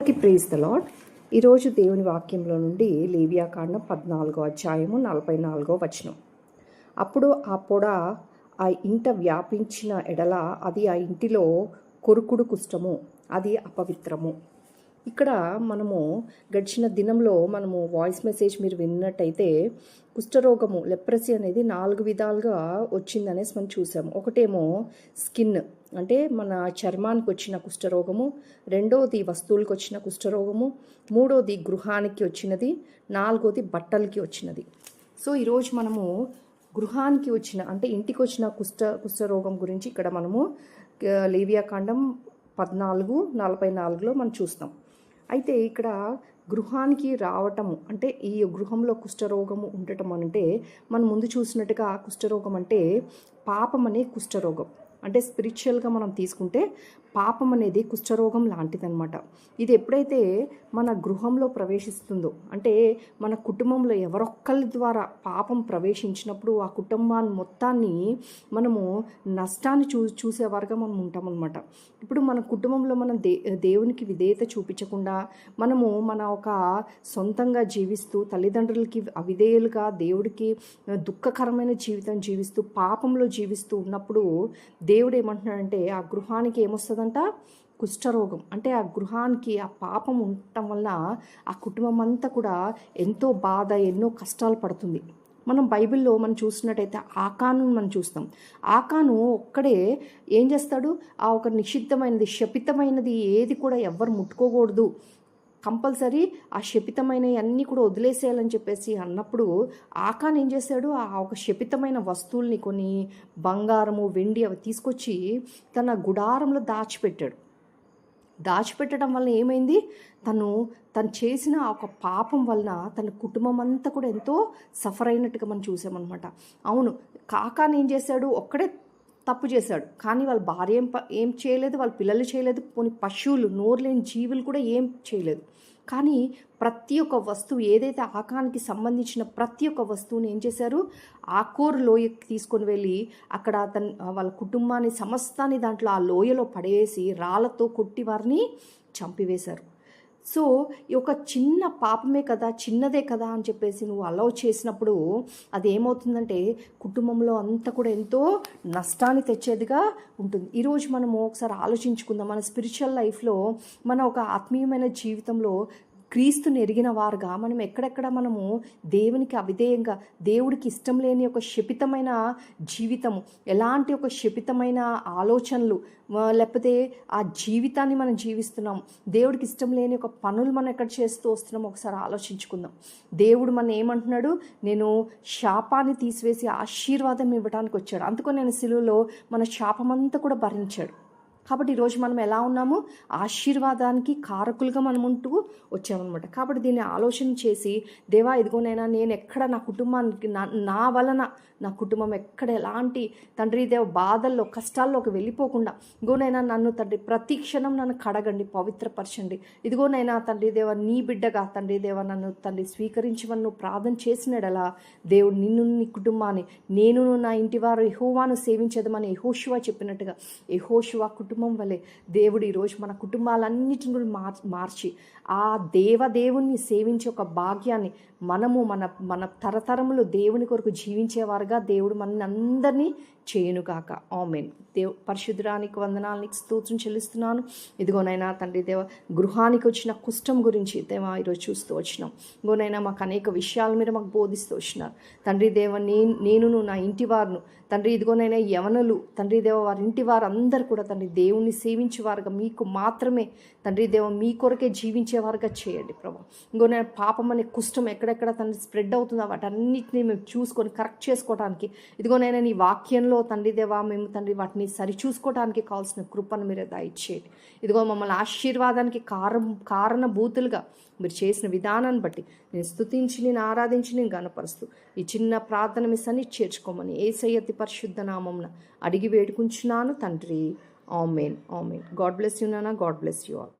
అందరికీ praise the lord ఈరోజు దేవుని వాక్యంలో నుండి లేవియాకాండం పద్నాలుగో అధ్యాయము నలభై నాలుగో వచనం. అప్పుడు ఆ పొడ ఆ ఇంట వ్యాపించిన ఎడల అది ఆ ఇంటిలో కొరుకుడు కుష్టము అది అపవిత్రము. ఇక్కడ మనము గడిచిన దినంలో మనము వాయిస్ మెసేజ్ మీరు విన్నట్టయితే కుష్ఠరోగము లెప్రసీ అనేది నాలుగు విధాలుగా వచ్చిందనేసి మనం చూసాము. ఒకటేమో స్కిన్. అంటే మన చర్మానికి వచ్చిన కుష్ఠరోగము రెండోది వస్తువులకు వచ్చిన కుష్ఠరోగము మూడోది గృహానికి వచ్చినది నాలుగోది బట్టలకి వచ్చినది సో ఈరోజు మనము గృహానికి వచ్చిన అంటే ఇంటికి వచ్చిన కుష్ఠ కుష్ఠరోగం గురించి ఇక్కడ మనము లేవియాకాండం పద్నాలుగు నలభై నాలుగులో మనం చూస్తాం. అయితే ఇక్కడ గృహానికి రావటము అంటే ఈ గృహంలో కుష్ఠరోగము ఉండటం అంటే మనం ముందు చూసినట్టుగా కుష్ఠరోగం అంటే పాపం అనే కుష్ఠరోగం. అంటే స్పిరిచువల్గా మనం తీసుకుంటే పాపం అనేది కుష్ఠరోగం లాంటిదనమాట ఇది ఎప్పుడైతే మన గృహంలో ప్రవేశిస్తుందో అంటే మన కుటుంబంలో ఎవరొక్కరి ద్వారా పాపం ప్రవేశించినప్పుడు ఆ కుటుంబాన్ని మొత్తాన్ని మనము నష్టాన్ని చూ చూసేవారుగా మనం ఉంటామన్నమాట. ఇప్పుడు మన కుటుంబంలో మనం దే దేవునికి విధేయత చూపించకుండా మనము మన ఒక సొంతంగా జీవిస్తూ తల్లిదండ్రులకి అవిధేయులుగా దేవుడికి దుఃఖకరమైన జీవితం జీవిస్తూ పాపంలో జీవిస్తూ ఉన్నప్పుడు దేవుడు ఏమంటున్నాడంటే ఆ గృహానికి ఏమొస్తుంది వస్తుందంట కుష్ఠరోగం. అంటే ఆ గృహానికి ఆ పాపం ఉండటం వల్ల ఆ కుటుంబం అంతా కూడా ఎంతో బాధ ఎన్నో కష్టాలు పడుతుంది. మనం బైబిల్లో మనం చూసినట్టయితే ఆకాను మనం చూస్తాం. ఆకాను ఒక్కడే ఏం చేస్తాడు? ఆ ఒక నిషిద్ధమైనది శపితమైనది ఏది కూడా ఎవ్వరు ముట్టుకోకూడదు. కంపల్సరీ ఆ శపితమైనవి అన్నీ కూడా వదిలేసేయాలని చెప్పేసి అన్నప్పుడు ఆకాన్ ఏం చేశాడు? ఆ ఒక శపితమైన వస్తువుల్ని కొన్ని బంగారము వెండి అవి తీసుకొచ్చి తన గుడారంలో దాచిపెట్టాడు. దాచిపెట్టడం వల్ల ఏమైంది? తను తను చేసిన ఒక పాపం వలన తన కుటుంబం అంతా కూడా ఎంతో సఫర్ అయినట్టుగా మనం చూసామన్నమాట. అవును కాకాని ఏం చేశాడు? ఒక్కడే తప్పు చేశాడు. కానీ వాళ్ళ భార్య ఏం ప- ఏం చేయలేదు వాళ్ళ పిల్లలు చేయలేదు పోనీ పశువులు నోరు లేని జీవులు కూడా ఏం చేయలేదు. కానీ ప్రతి ఒక్క వస్తువు ఏదైతే ఆకానికి సంబంధించిన ప్రతి ఒక్క వస్తువుని ఏం చేశారు? ఆకోరు లోయకి తీసుకొని వెళ్ళి అక్కడ తన వాళ్ళ కుటుంబాన్ని సమస్తాన్ని దాంట్లో ఆ లోయలో పడేసి రాళ్ళతో కొట్టి వారిని చంపివేశారు. సో ఈ ఒక చిన్న పాపమే కదా చిన్నదే కదా అని చెప్పేసి నువ్వు అలౌ చేసినప్పుడు అది ఏమవుతుందంటే కుటుంబంలో అంతా కూడా ఎంతో నష్టాన్ని తెచ్చేదిగా ఉంటుంది. ఈరోజు మనము ఒకసారి ఆలోచించుకుందాం. మన స్పిరిచువల్ లైఫ్లో మన ఒక ఆత్మీయమైన జీవితంలో క్రీస్తుని ఎరిగిన వారుగా మనం ఎక్కడెక్కడ మనము దేవునికి అవిధేయంగా దేవుడికి ఇష్టం లేని ఒక శపితమైన జీవితము ఎలాంటి ఒక శపితమైన ఆలోచనలు లేకపోతే ఆ జీవితాన్ని మనం జీవిస్తున్నాం దేవుడికి ఇష్టం లేని ఒక పనులు మనం ఎక్కడ చేస్తూ వస్తున్నాం ఒకసారి ఆలోచించుకుందాం. దేవుడు మన ఏమంటున్నాడు? నేను శాపాన్ని తీసివేసి ఆశీర్వాదం ఇవ్వడానికి వచ్చాడు. అందుకని నేను సిలువలో మన శాపమంతా కూడా భరించాడు. కాబట్టి ఈరోజు మనం ఎలా ఉన్నాము ఆశీర్వాదానికి కారకులుగా మనం ఉంటూ వచ్చామన్నమాట. కాబట్టి దీన్ని ఆలోచన చేసి దేవా ఇదిగోనైనా నేను ఎక్కడ నా కుటుంబానికి నా నా వలన నా కుటుంబం ఎక్కడ ఎలాంటి తండ్రి దేవ బాధల్లో కష్టాల్లోకి వెళ్ళిపోకుండా ఇదిగోనైనా నన్ను తండ్రి ప్రతి క్షణం నన్ను కడగండి పవిత్రపరచండి. ఇదిగోనైనా తండ్రి దేవ నీ బిడ్డగా తండ్రి దేవ నన్ను తండ్రి స్వీకరించమని నువ్వు ప్రార్థన చేసినడలా దేవుడు నిన్ను నీ కుటుంబాన్ని నేను నా ఇంటి వారు యహోవాను సేవించదమని యహోశివా చెప్పినట్టుగా యహోశివా కుటుంబం వలె దేవుడు ఈరోజు మన కుటుంబాలన్నిటిని కూడా మార్ మార్చి ఆ దేవదేవుణ్ణి సేవించే ఒక భాగ్యాన్ని మనము మన మన తరతరములు దేవుని కొరకు జీవించేవారుగా దేవుడు మన అందరినీ కాక ఆమెన్. దేవ్ పరిశుద్ధానికి వందనాలనికి స్తోత్రం చెల్లిస్తున్నాను. ఇదిగోనైనా తండ్రి దేవ గృహానికి వచ్చిన కుష్టం గురించి దేవ ఈరోజు చూస్తూ వచ్చినాం. ఇదిగోనైనా మాకు అనేక విషయాల మీద మాకు బోధిస్తూ వచ్చినారు. తండ్రి దేవ నేను నేనును నా ఇంటి వారును తండ్రి ఇదిగోనైనా యవనులు తండ్రి దేవ వారి ఇంటి వారందరూ కూడా తండ్రి దేవుణ్ణి సేవించేవారుగా మీకు మాత్రమే తండ్రి దేవ మీ కొరకే జీవించేవారుగా చేయండి ప్రభా. ఇంకోనైనా పాపం అనే కుష్టం ఎక్కడెక్కడ తండ్రి స్ప్రెడ్ అవుతుందో వాటన్నిటిని మేము చూసుకొని కరెక్ట్ చేసుకోవడానికి ఇదిగోనైనా నీ వాక్యంలో తండ్రి దేవ మేము తండ్రి వాటిని సరిచూసుకోవడానికి కావాల్సిన కృపను మీరు దయచేయండి. ఇదిగో మమ్మల్ని ఆశీర్వాదానికి కారం కారణభూతులుగా మీరు చేసిన విధానాన్ని బట్టి నేను స్థుతించి నేను ఆరాధించి నేను గనపరుస్తూ ఈ చిన్న ప్రార్థన మీ సన్ని చేర్చుకోమని ఏ సయ్యతి పరిశుద్ధ నామంన అడిగి వేడుకుంటున్నాను తండ్రి. Amen. Amen. God bless you నానా. God bless you all.